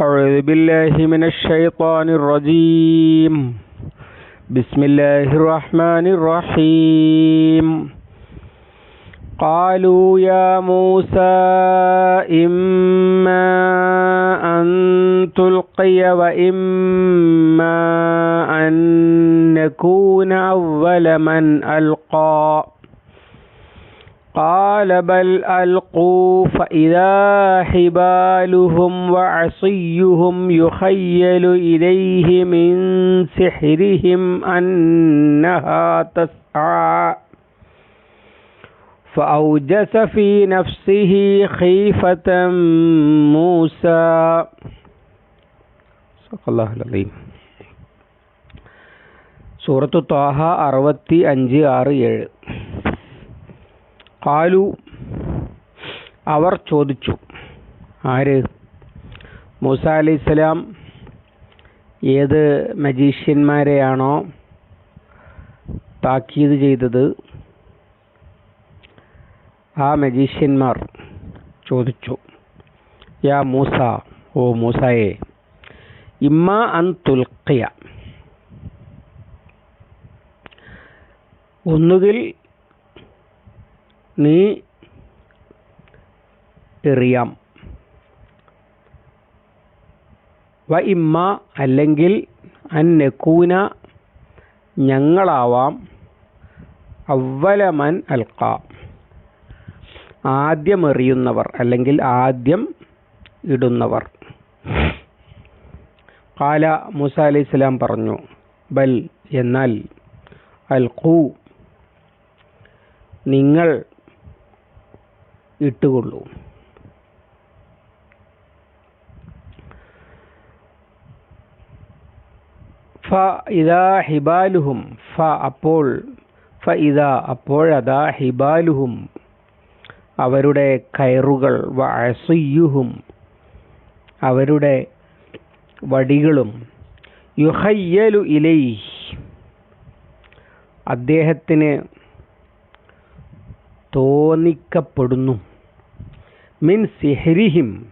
أعوذ بالله من الشيطان الرجيم. بسم الله الرحمن الرحيم. قالوا يا موسى إما أن تلقي وإما أن نكون أول من ألقى. قال بل ألقوا فإذا حبالهم وعصيهم يخيل إليه من سحرهم أنها تسعى فأوجس في نفسه خيفة موسى صدق الله العظيم സൂറത്തു ത്വാഹ അറുപത്തി അഞ്ച് ആറ് ഏഴ് കാലു അവർ ചോദിച്ചു. ആര്? മൂസ അലൈഹിസ്സലാം ഏത് മജീഷ്യന്മാരെയാണോ താക്കീത് ചെയ്തത്? ആ മജീഷ്യന്മാർ ചോദിച്ചു യാ മൂസ ഓ മൂസയെ ഇമ്മ അൻ തുൽക്കിയ ഒന്നുകിൽ നീ എറിയാം. വ ഇമ്മ അല്ലെങ്കിൽ അന്നെക്കൂന നെക്കൂന ഞങ്ങളാവാം. അവലമൻ അൽക്ക ആദ്യം എറിയുന്നവർ അല്ലെങ്കിൽ ആദ്യം ഇടുന്നവർ. കാല മൂസ അലൈഹി സ്വലാം പറഞ്ഞു ബൽ എന്നാൽ അൽഖു നിങ്ങൾ ഇട്ടുകൊള്ളൂ. ഫ ഇതാ ഹിബാലുഹും ഫ അപ്പോൾ ഫ ഇതാ അപ്പോഴതാ ഹിബാലുഹും അവരുടെ കയറുകൾ വ അവരുടെ വടികളും യുഹയ്യലു ഇലൈ അദ്ദേഹത്തിന് തോന്നിക്കപ്പെടുന്നു. മിൻ സിഹരിഹിം.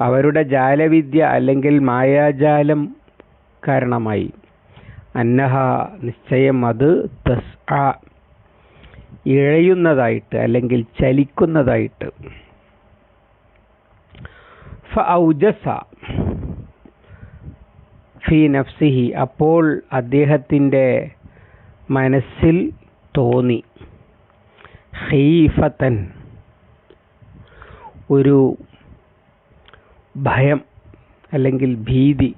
അവരുടെ ജാലവിദ്യ അല്ലെങ്കിൽ മായാജാലം കാരണമായി. അന്നഹ നിശ്ചയം അത് തസ് ആ ഇഴയുന്നതായിട്ട് അല്ലെങ്കിൽ ചലിക്കുന്നതായിട്ട്. ഫൗജസ ഫി നഫ്സിഹി. അപ്പോൾ അദ്ദേഹത്തിന്റെ മനസ്സിൽ തോന്നി. ഹീഫത്തൻ ഒരു ഭയം അല്ലെങ്കിൽ ഭീതി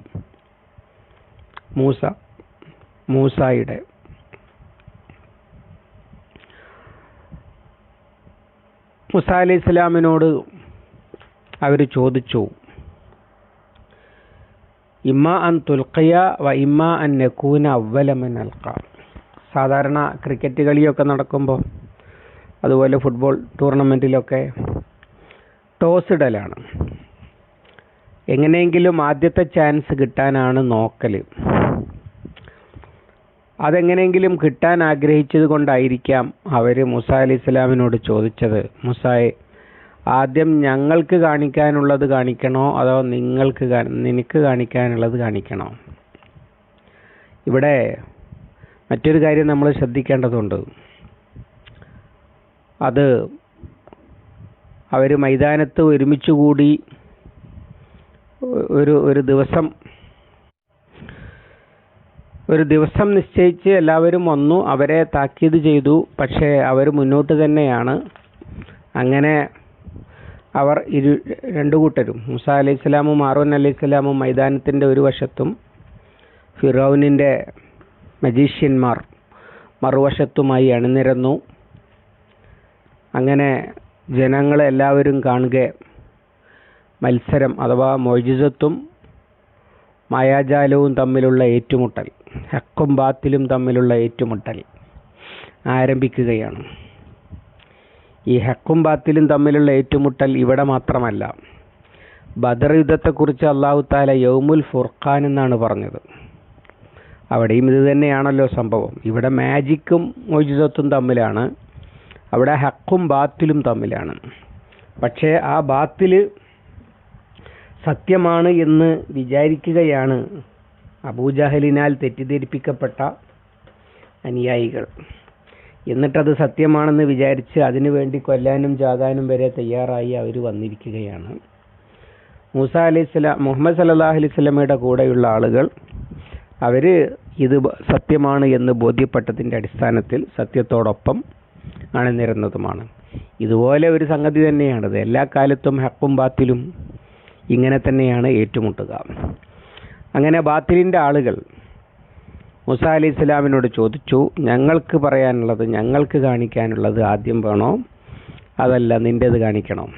മൂസ മൂസായുടെ മുസ അലൈഹി ഇസ്ലാമിനോട് അവർ ചോദിച്ചു ഇമ്മ അൻ തുൽക്കയ വ ഇമ്മ അൻ നക്കൂന അവലമൻ അൽക്ക സാധാരണ ക്രിക്കറ്റ് കളിയൊക്കെ നടക്കുമ്പോൾ അതുപോലെ ഫുട്ബോൾ ടൂർണമെന്റിലൊക്കെ ടോസ് ഇടലാണ് എങ്ങനെയെങ്കിലും ആദ്യത്തെ ചാൻസ് കിട്ടാനാണ് നോക്കൽ അതെങ്ങനെയെങ്കിലും കിട്ടാൻ ആഗ്രഹിച്ചത് കൊണ്ടായിരിക്കാം അവർ മുസ അലി ഇസ്ലാമിനോട് ചോദിച്ചത്. മുസായെ ആദ്യം ഞങ്ങൾക്ക് കാണിക്കാനുള്ളത് കാണിക്കണോ? അതോ നിങ്ങൾക്ക് നിനക്ക് കാണിക്കാനുള്ളത് കാണിക്കണോ? ഇവിടെ മറ്റൊരു കാര്യം നമ്മൾ ശ്രദ്ധിക്കേണ്ടതുണ്ട്. അത് അവർ മൈതാനത്ത് ഒരുമിച്ച് കൂടി ഒരു ഒരു ദിവസം ഒരു ദിവസം നിശ്ചയിച്ച് എല്ലാവരും വന്നു അവരെ താക്കീത് ചെയ്തു പക്ഷേ അവർ മുന്നോട്ട് തന്നെയാണ്. അങ്ങനെ അവർ ഇരു രണ്ടു കൂട്ടരും മുസ അലൈഹി സ്വലാമും ആറോൻ അലൈഹി സ്വലാമും മൈതാനത്തിന്റെ ഒരു വശത്തും ഫിറോവിനിന്റെ മജീഷ്യന്മാർ മറുവശത്തുമായി അണിനിരന്നു. അങ്ങനെ ജനങ്ങളെല്ലാവരും കാണുക. മത്സരം അഥവാ മൊയ്ജിസത്തും മായാജാലവും തമ്മിലുള്ള ഏറ്റുമുട്ടൽ ഹക്കും ബാത്തിലും തമ്മിലുള്ള ഏറ്റുമുട്ടൽ ആരംഭിക്കുകയാണ്. ഈ ഹക്കും ബാത്തിലും തമ്മിലുള്ള ഏറ്റുമുട്ടൽ ഇവിടെ മാത്രമല്ല ബദർ യുദ്ധത്തെക്കുറിച്ച് അള്ളാഹു താല യൗമുൽ ഫുർഖാൻ എന്നാണ് പറഞ്ഞത്. അവിടെയും ഇത് തന്നെയാണല്ലോ സംഭവം. ഇവിടെ മാജിക്കും മൊയ്ജിസത്തും തമ്മിലാണ് അവിടെ ഹക്കും ബാത്തിലും തമ്മിലാണ്. പക്ഷേ ആ ബാത്തിൽ സത്യമാണ് എന്ന് വിചാരിക്കുകയാണ് അബൂജഹലിനാൽ തെറ്റിദ്ധരിപ്പിക്കപ്പെട്ട അനുയായികൾ. എന്നിട്ടത് സത്യമാണെന്ന് വിചാരിച്ച് അതിനുവേണ്ടി കൊല്ലാനും ചാകാനും വരെ തയ്യാറായി അവർ വന്നിരിക്കുകയാണ്. മൂസ അലൈഹി മുഹമ്മദ് സല്ലാഹ് അലൈഹി സ്വലമയുടെ കൂടെയുള്ള ആളുകൾ അവർ ഇത് സത്യമാണ് എന്ന് ബോധ്യപ്പെട്ടതിന്റെ അടിസ്ഥാനത്തിൽ സത്യത്തോടൊപ്പം അണിനിരുന്നതുമാണ്. ഇതുപോലെ ഒരു സംഗതി തന്നെയാണത്. എല്ലാ കാലത്തും ഹക്കും ബാത്തിലും ഇങ്ങനെ തന്നെയാണ് ഏറ്റുമുട്ടുക. അങ്ങനെ ബാത്തിലിന്റെ ആളുകൾ മുസ അലി ഇസ്ലാമിനോട് ചോദിച്ചു ഞങ്ങൾക്ക് പറയാനുള്ളത് ഞങ്ങൾക്ക് കാണിക്കാനുള്ളത് ആദ്യം വേണോ? അതല്ല നിന്റേത് കാണിക്കണം.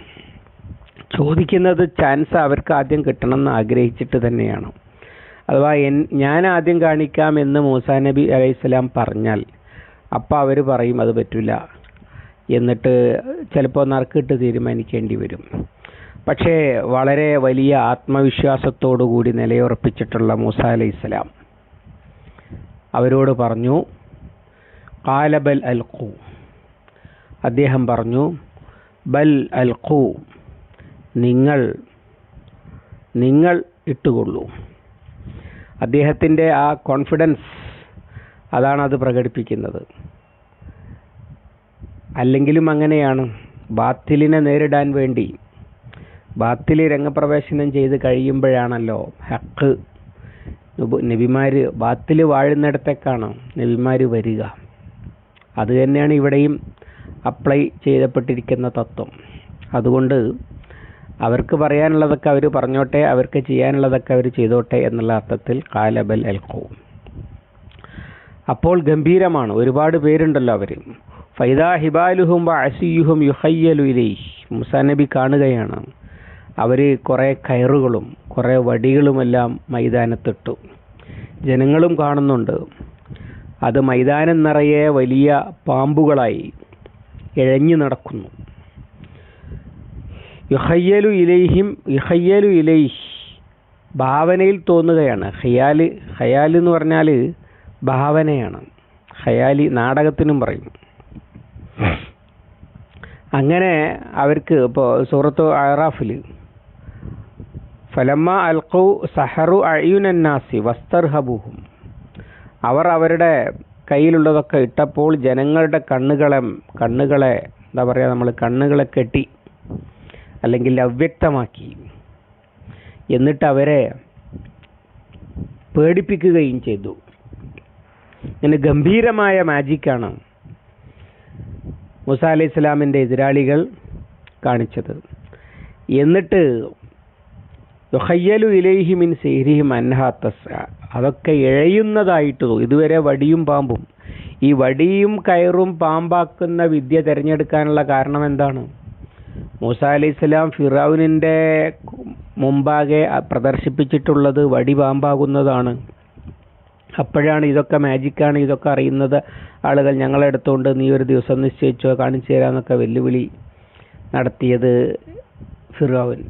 ചോദിക്കുന്നത് ചാൻസ് അവർക്ക് ആദ്യം കിട്ടണമെന്ന് ആഗ്രഹിച്ചിട്ട് തന്നെയാണ്. അഥവാ എൻ ഞാൻ ആദ്യം കാണിക്കാം എന്ന് മൂസാ നബി അലൈഹി അലൈഹിസ്സലാം പറഞ്ഞാൽ അപ്പം അവർ പറയും അത് പറ്റില്ല എന്നിട്ട് ചിലപ്പോൾ നറുക്കിട്ട് തീരുമാനിക്കേണ്ടി വരും. പക്ഷേ വളരെ വലിയ ആത്മവിശ്വാസത്തോടു കൂടി നിലയുറപ്പിച്ചിട്ടുള്ള മൂസ അലൈഹിസ്സലാം അവരോട് പറഞ്ഞു കാലബൽ അൽഖു. അദ്ദേഹം പറഞ്ഞു ബൽ അൽഖു നിങ്ങൾ നിങ്ങൾ ഇട്ടുകൊള്ളൂ. അദ്ദേഹത്തിന്റെ ആ കോൺഫിഡൻസ് അതാണ് അത് പ്രകടിപ്പിക്കുന്നത്. അല്ലെങ്കിലും അങ്ങനെയാണ്. ബാത്തിലിനെ നേരിടാൻ വേണ്ടി. ബാത്തിൽ രംഗപ്രവേശനം ചെയ്ത് കഴിയുമ്പോഴാണല്ലോ ഹക്ക് നബിമാർ ബാത്തിൽ വാഴുന്നിടത്തേക്കാണ് നബിമാർ വരിക. അത് തന്നെയാണ് ഇവിടെയും അപ്ലൈ ചെയ്തപ്പെട്ടിരിക്കുന്ന തത്വം. അതുകൊണ്ട് അവർക്ക് പറയാനുള്ളതൊക്കെ അവർ പറഞ്ഞോട്ടെ അവർക്ക് ചെയ്യാനുള്ളതൊക്കെ അവർ ചെയ്തോട്ടെ എന്നുള്ള അർത്ഥത്തിൽ കാലബൽ എൽക്കോ അപ്പോൾ ഗംഭീരമാണ്. ഒരുപാട് പേരുണ്ടല്ലോ അവർ ഫൈദാ ഹിബാലുഹും അസിയുഹും യുഹയ്യലു ഇലൈഹ്. മുസാ നബി കാണുകയാണ്. അവർ കുറേ കയറുകളും കുറേ വടികളുമെല്ലാം മൈതാനത്തിട്ടു. ജനങ്ങളും കാണുന്നുണ്ട്. അത് മൈതാനം നിറയെ വലിയ പാമ്പുകളായി ഇഴഞ്ഞു നടക്കുന്നു. യുഹയ്യലു ഇലൈഹിം യുഹയ്യലു ഇലൈഹ്. ഭാവനയിൽ തോന്നുകയാണ്. ഹയാൽ ഹയാൽ എന്ന് പറഞ്ഞാൽ ഭാവനയാണ്. ഹയാലി നാടകത്തിനും പറയും. അങ്ങനെ അവർക്ക് ഇപ്പോൾ സൂറത്ത് അറാഫിൽ ഫലമ്മ അൽഖു സഹറു അയ്യുനന്നാസി വസ്തർഹബുഹും. അവർ അവരുടെ കയ്യിലുള്ളതൊക്കെ ഇട്ടപ്പോൾ ജനങ്ങളുടെ കണ്ണുകളെ കണ്ണുകളെ എന്താ പറയുക നമ്മൾ കണ്ണുകളെ കെട്ടി അല്ലെങ്കിൽ അവ്യക്തമാക്കി എന്നിട്ട് അവരെ പേടിപ്പിക്കുകയും ചെയ്തു. ഇങ്ങനെ ഗംഭീരമായ മാജിക്കാണ് മുസ അലൈഹി ഇസ്ലാമിന്റെ എതിരാളികൾ കാണിച്ചത്. എന്നിട്ട് ദുഹയ്യലു ഇലൈഹി മിൻ സേരിഹിം അൻഹാത്തസ് അതൊക്കെ ഇഴയുന്നതായിട്ട് ഇതുവരെ വടിയും പാമ്പും. ഈ വടിയും കയറും പാമ്പാക്കുന്ന വിദ്യ തിരഞ്ഞെടുക്കാനുള്ള കാരണം എന്താണ്? മൂസ അലൈഹി സ്വലാം ഫിറാവുനിന്റെ മുമ്പാകെ പ്രദർശിപ്പിച്ചിട്ടുള്ളത് വടി പാമ്പാകുന്നതാണ്. അപ്പോഴാണ് ഇതൊക്കെ മാജിക്കാണ് ഇതൊക്കെ അറിയുന്നത്. ആളുകൾ ഞങ്ങളെടുത്തുകൊണ്ട് നീ ഒരു ദിവസം നിശ്ചയിച്ചോ കാണിച്ചു തരാമെന്നൊക്കെ വെല്ലുവിളി നടത്തിയത് ഫിറോവൻ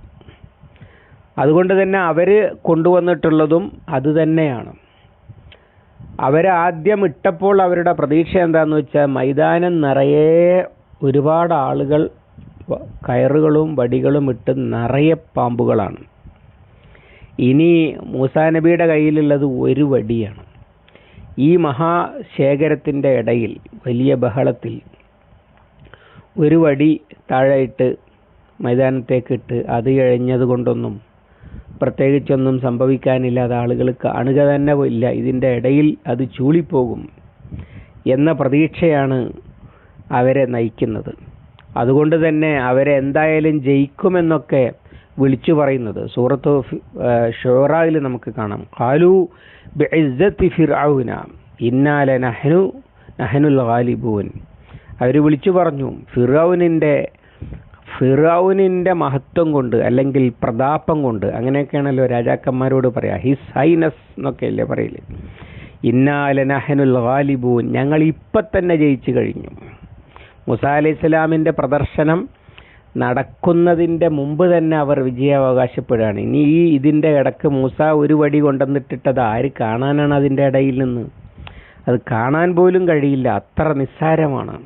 അതുകൊണ്ട് തന്നെ അവർ കൊണ്ടുവന്നിട്ടുള്ളതും അതുതന്നെയാണ് അവരാദ്യം ഇട്ടപ്പോൾ അവരുടെ പ്രതീക്ഷ എന്താന്ന് വെച്ചാൽ മൈതാനം നിറയെ ഒരുപാട് ആളുകൾ കയറുകളും വടികളും ഇട്ട് നിറയെ പാമ്പുകളാണ്. ഇനി മൂസാ നബിയുടെ കയ്യിലുള്ളത് ഒരു വടിയാണ്. ഈ മഹാശേഖരത്തിന്റെ ഇടയിൽ വലിയ ബഹളത്തിൽ ഒരു വടി താഴെയിട്ട് മൈതാനത്തേക്കിട്ട് അത് കഴിഞ്ഞത് കൊണ്ടൊന്നും പ്രത്യേകിച്ചൊന്നും സംഭവിക്കാനില്ലാതെ ആളുകൾ കാണുക തന്നെ ഇല്ല. ഇതിന്റെ ഇടയിൽ അത് ചൂളിപ്പോകും എന്ന പ്രതീക്ഷയാണ് അവരെ നയിക്കുന്നത്. അതുകൊണ്ട് തന്നെ അവരെ എന്തായാലും ജയിക്കുമെന്നൊക്കെ വിളിച്ചു പറയുന്നത് സൂറത്ത് ഷോറായിൽ നമുക്ക് കാണാം. ഖാലു ബിഇസ്സത്തി ഫിർഔന ഇന്നാല നഹ്നു നഹ്നുൽ ഗാലിബൂൻ. അവർ വിളിച്ചു പറഞ്ഞു ഫിറൌനിന്റെ ഫിറൌനിന്റെ മഹത്വം കൊണ്ട് അല്ലെങ്കിൽ പ്രതാപം കൊണ്ട് അങ്ങനെയൊക്കെയാണല്ലോ രാജാക്കന്മാരോട് പറയാ ഹിസ് ഹൈനസ് എന്നൊക്കെ അല്ലേ പറയൽ. ഇന്നാല നഹനുൽ ഗാലിബൂൻ ഞങ്ങൾ ഇപ്പം തന്നെ ജയിച്ചു കഴിഞ്ഞു. മുസാ അലൈഹി സ്വലാമിന്റെ പ്രദർശനം നടക്കുന്നതിന്റെ മുമ്പ് തന്നെ അവർ വിജയാവകാശപ്പെടുകയാണ്. ഇനി ഈ ഇതിന്റെ ഇടയ്ക്ക് മൂസ ഒരു വടി കൊണ്ടുവന്നിട്ടിട്ടത് ആര് കാണാനാണ് അതിന്റെ ഇടയിൽ നിന്ന്? അത് കാണാൻ പോലും കഴിയില്ല. അത്ര നിസ്സാരമാണ്.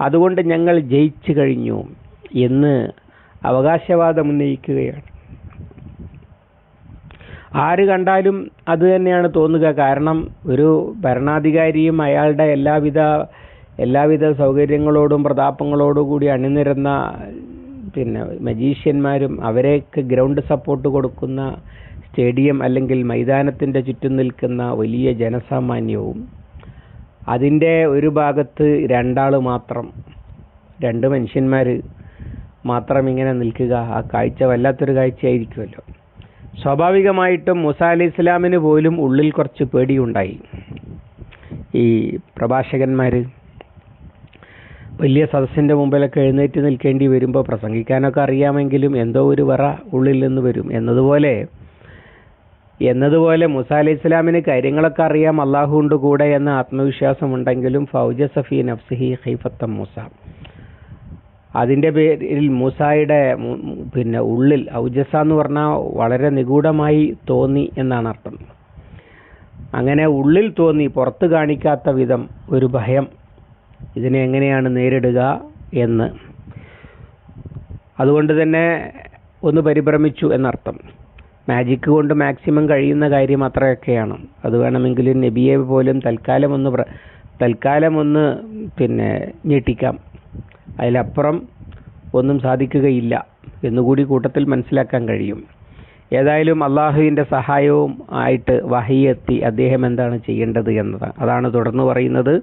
അതുകൊണ്ട് ഞങ്ങൾ ജയിച്ചു കഴിഞ്ഞു എന്ന് അവകാശവാദം ഉന്നയിക്കുകയാണ്. ആര് കണ്ടാലും അത് തന്നെയാണ് തോന്നുക. കാരണം ഒരു ഭരണാധികാരിയും അയാളുടെ എല്ലാവിധ എല്ലാവിധ സൗകര്യങ്ങളോടും പ്രതാപങ്ങളോടും കൂടി അണിനിരന്ന പിന്നെ മജീഷ്യന്മാരും അവരേക്ക് ഗ്രൗണ്ട് സപ്പോർട്ട് കൊടുക്കുന്ന സ്റ്റേഡിയം അല്ലെങ്കിൽ മൈതാനത്തിന്റെ ചുറ്റും നിൽക്കുന്ന വലിയ ജനസാമാന്യവും അതിന്റെ ഒരു ഭാഗത്ത് രണ്ടാൾ മാത്രം രണ്ട് മനുഷ്യന്മാർ മാത്രം ഇങ്ങനെ നിൽക്കുക ആ കാഴ്ച വല്ലാത്തൊരു കാഴ്ചയായിരിക്കുമല്ലോ. സ്വാഭാവികമായിട്ടും മുസ അലി ഇസ്ലാമിന് പോലും ഉള്ളിൽ കുറച്ച് പേടിയുണ്ടായി. ഈ പ്രഭാഷകന്മാർ വലിയ സദസ്സിന്റെ മുമ്പിലൊക്കെ എഴുന്നേറ്റ് നിൽക്കേണ്ടി വരുമ്പോൾ പ്രസംഗിക്കാനൊക്കെ അറിയാമെങ്കിലും എന്തോ ഒരു വറ ഉള്ളിൽ നിന്ന് വരും. എന്നതുപോലെ എന്നതുപോലെ മുസ അലി ഇസ്ലാമിന് കാര്യങ്ങളൊക്കെ അറിയാം അള്ളാഹു ഉണ്ട് കൂടെ എന്ന ആത്മവിശ്വാസം ഉണ്ടെങ്കിലും ഫൗജ സഫി നഫ്സിഹി ഹൈഫത്തം മൂസ. അതിന്റെ പേരിൽ മൂസായുടെ പിന്നെ ഉള്ളിൽ ഔജസ എന്ന് പറഞ്ഞാൽ വളരെ നിഗൂഢമായി തോന്നി എന്നാണ് അർത്ഥം. അങ്ങനെ ഉള്ളിൽ തോന്നി പുറത്ത് കാണിക്കാത്ത വിധം ഒരു ഭയം ഇതിനെ എങ്ങനെയാണ് നേരിടുക എന്ന്. അതുകൊണ്ട് തന്നെ ഒന്ന് പരിഭ്രമിച്ചു എന്നർത്ഥം. മാജിക് കൊണ്ട് മാക്സിമം കഴിയുന്ന കാര്യം അത്രയൊക്കെയാണ്. അത് വേണമെങ്കിൽ നബിയെ പോലും തൽക്കാലം ഒന്ന് തൽക്കാലം ഒന്ന് പിന്നെ ഞെട്ടിക്കാം. അതിലപ്പുറം ഒന്നും സാധിക്കുകയില്ല എന്നുകൂടി കൂട്ടത്തിൽ മനസ്സിലാക്കാൻ കഴിയും. ഏതായാലും അള്ളാഹുവിന്റെ സഹായവും ആയിട്ട് വഹിയെത്തി അദ്ദേഹം എന്താണ് ചെയ്യേണ്ടത് എന്നതാണ് അതാണ് തുടർന്ന് പറയുന്നത്.